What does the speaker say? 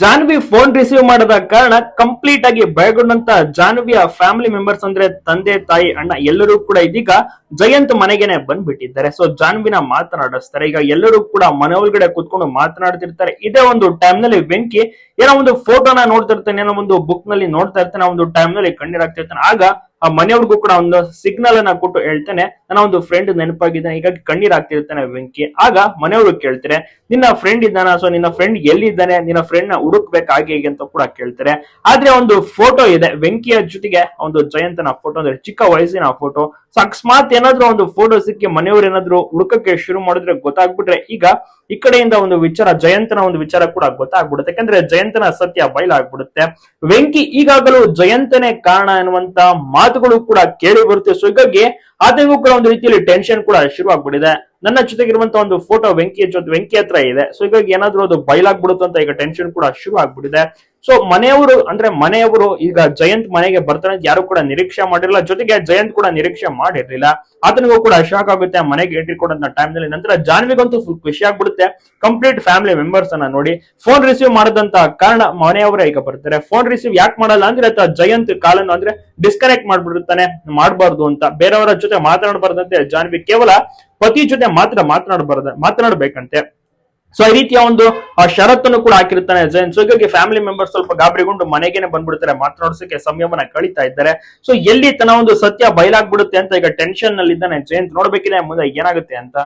Janhvi phone receive ಮಾಡದ ಕಾರಣ complete ಆಗಿ ಭಯಗೊಂಡಂತ ಜಾನ್ವಿಯ ಫ್ಯಾಮಿಲಿ ಮೆಂಬರ್ಸ್ ಅಂದ್ರೆ ತಂದೆ, ತಾಯಿ, ಅಣ್ಣ ಎಲ್ಲರೂ ಕೂಡ ಇದೀಗ ಜಯಂತ್ ಮನೆಗೆನೆ ಬಂದ್ಬಿಟ್ಟಿದ್ದಾರೆ. ಸೊ ಜಾನ್ವಿನ ಮಾತನಾಡಿಸ್ತಾರೆ. ಈಗ ಎಲ್ಲರೂ ಕೂಡ ಮನೆ ಒಳಗಡೆ ಕುತ್ಕೊಂಡು ಮಾತನಾಡ್ತಿರ್ತಾರೆ. ಇದೇ ಒಂದು ಟೈಮ್ನಲ್ಲಿ ಬೆಂಕಿ ಏನೋ ಒಂದು ಫೋಟೋನ ನೋಡ್ತಿರ್ತಾನೆ, ಏನೋ ಒಂದು ಬುಕ್ನಲ್ಲಿ ನೋಡ್ತಾ ಇರ್ತಾನೆ ಒಂದು ಟೈಮ್ನಲ್ಲಿ ಕಣ್ಣೀರಾಗ್ತಿರ್ತಾನೆ ಆಗ ಆ ಮನೆಯವ್ರಿಗೂ ಕೂಡ ಒಂದು ಸಿಗ್ನಲ್ ಅನ್ನ ಕೊಟ್ಟು ಹೇಳ್ತಾನೆ. ನನ್ನ ಒಂದು ಫ್ರೆಂಡ್ ನೆನಪಾಗಿದ್ದಾನೆ ಹೀಗಾಗಿ ಕಣ್ಣೀರ್ ಆಗ್ತಿರ್ತಾನೆ ವೆಂಕಿ. ಆಗ ಮನೆಯವರು ಕೇಳ್ತಾರೆ, ನಿನ್ನ ಫ್ರೆಂಡ್ ಇದ್ದಾನ? ಸೊ ನಿನ್ನ ಫ್ರೆಂಡ್ ಎಲ್ಲಿದ್ದಾನೆ? ನಿನ್ನ ಫ್ರೆಂಡ್ನ ಹುಡುಕ್ಬೇಕು ಹಾಗೆ ಹೀಗೆ ಅಂತ ಕೂಡ ಕೇಳ್ತಾರೆ. ಆದ್ರೆ ಒಂದು ಫೋಟೋ ಇದೆ, ವೆಂಕಿಯ ಜೊತೆಗೆ ಒಂದು ಜಯಂತನ ಫೋಟೋ ಅಂದ್ರೆ ಚಿಕ್ಕ ವಯಸ್ಸಿನ ಫೋಟೋ ಸೊ ಅಕಸ್ಮಾತ್ ಏನಾದ್ರೂ ಒಂದು ಫೋಟೋ ಸಿಕ್ಕಿ ಮನೆಯವ್ರು ಏನಾದ್ರು ಹುಡುಕಕ್ಕೆ ಶುರು ಮಾಡಿದ್ರೆ ಗೊತ್ತಾಗ್ಬಿಟ್ರೆ ಈಗ ಈ ಕಡೆಯಿಂದ ಒಂದು ವಿಚಾರ, ಜಯಂತನ ಒಂದು ವಿಚಾರ ಕೂಡ ಗೊತ್ತಾಗ್ಬಿಡುತ್ತೆ. ಯಾಕಂದ್ರೆ ಜಯಂತನ ಸತ್ಯ ಬಯಲಾಗ್ಬಿಡುತ್ತೆ ವೆಂಕಿ ಈಗಾಗಲೂ ಜಯಂತನೇ ಕಾರಣ ಎನ್ನುವಂತ ಮಾತುಗಳು ಕೂಡ ಕೇಳಿ ಬರುತ್ತೆ. ಸೊ ಹೀಗಾಗಿ ಆತನಿಗೂ ಕೂಡ ಒಂದು ರೀತಿಯಲ್ಲಿ ಟೆನ್ಷನ್ ಕೂಡ ಶುರುವಾಗ್ಬಿಟ್ಟಿದೆ. ನನ್ನ ಜೊತೆಗಿರುವಂತ ಒಂದು ಫೋಟೋ ವೆಂಕಿ ಜೊತೆ, ವೆಂಕಿ ಹತ್ರ ಇದೆ. ಸೊ ಹೀಗಾಗಿ ಏನಾದ್ರೂ ಅದು ಬಯಲಾಗ್ಬಿಡುತ್ತೆ ಅಂತ ಈಗ ಟೆನ್ಷನ್ ಕೂಡ ಶುರು ಆಗ್ಬಿಟ್ಟಿದೆ ಸೊ ಮನೆಯವರು, ಅಂದ್ರೆ ಮನೆಯವರು, ಈಗ ಜಯಂತ್ ಮನೆಗೆ ಬರ್ತಾನೆ ಯಾರು ಕೂಡ ನಿರೀಕ್ಷೆ ಮಾಡಿರಲಿಲ್ಲ ಜೊತೆಗೆ ಜಯಂತ್ ಕೂಡ ನಿರೀಕ್ಷೆ ಮಾಡಿರ್ಲಿಲ್ಲ. ಆತನಿಗೂ ಕೂಡ ಶಾಕ್ ಆಗುತ್ತೆ. ಮನೆಗೆ ಎಂಟ್ರಿ ಕೊಡಂತ ಟೈಮ್ನಲ್ಲಿ. ನಂತರ ಜಾನ್ವಿಗಂತೂ ಫುಲ್ ಖುಷಿ ಆಗ್ಬಿಡುತ್ತೆ. ಕಂಪ್ಲೀಟ್ ಫ್ಯಾಮಿಲಿ ಮೆಂಬರ್ಸ್ ಅನ್ನ ನೋಡಿ. ಫೋನ್ ರಿಸೀವ್ ಮಾಡದಂತ ಕಾರಣ ಮನೆಯವರೇ ಈಗ ಬರ್ತಾರೆ. ಫೋನ್ ರಿಸೀವ್ ಯಾಕೆ ಮಾಡಲ್ಲ ಅಂದ್ರೆ ಅಥವಾ ಜಯಂತ್ ಕಾಲನ್ನು ಅಂದ್ರೆ ಡಿಸ್ಕನೆಕ್ಟ್ ಮಾಡ್ಬಿಡುತ್ತಾನೆ ಮಾಡಬಾರ್ದು ಅಂತ. ಬೇರೆಯವರ ಜೊತೆ ಮಾತನಾಡಬಾರ್ದಂತೆ ಜಾನ್ವಿ ಕೇವಲ ಪತಿ ಜೊತೆ ಮಾತ್ರ ಮಾತನಾಡಬಾರ್ದ, ಮಾತನಾಡ್ಬೇಕಂತೆ. ಸೊ ಈ ರೀತಿಯ ಒಂದು ಷರತ್ತನ್ನು ಕೂಡ ಹಾಕಿರ್ತಾನೆ ಜೈನ್. ಸೊ ಹೀಗಾಗಿ ಫ್ಯಾಮಿಲಿ ಮೆಂಬರ್ಸ್ ಸ್ವಲ್ಪ ಗಾಬರಿಗೊಂಡು ಮನೆಗೇನೆ ಬಂದ್ಬಿಡ್ತಾರೆ, ಮಾತನಾಡಿಸೋಕೆ ಸಮಯವನ್ನ ಕಳೀತಾ ಇದ್ದಾರೆ. ಸೊ ಎಲ್ಲಿ ತನ್ನ ಒಂದು ಸತ್ಯ ಬಯಲಾಗ್ಬಿಡುತ್ತೆ ಅಂತ ಈಗ ಟೆನ್ಷನ್ನಲ್ಲಿ ಇದ್ದಾನೆ ಜಯಂತ್ ನೋಡ್ಬೇಕಿದೆ ಮುಂದೆ ಏನಾಗುತ್ತೆ ಅಂತ.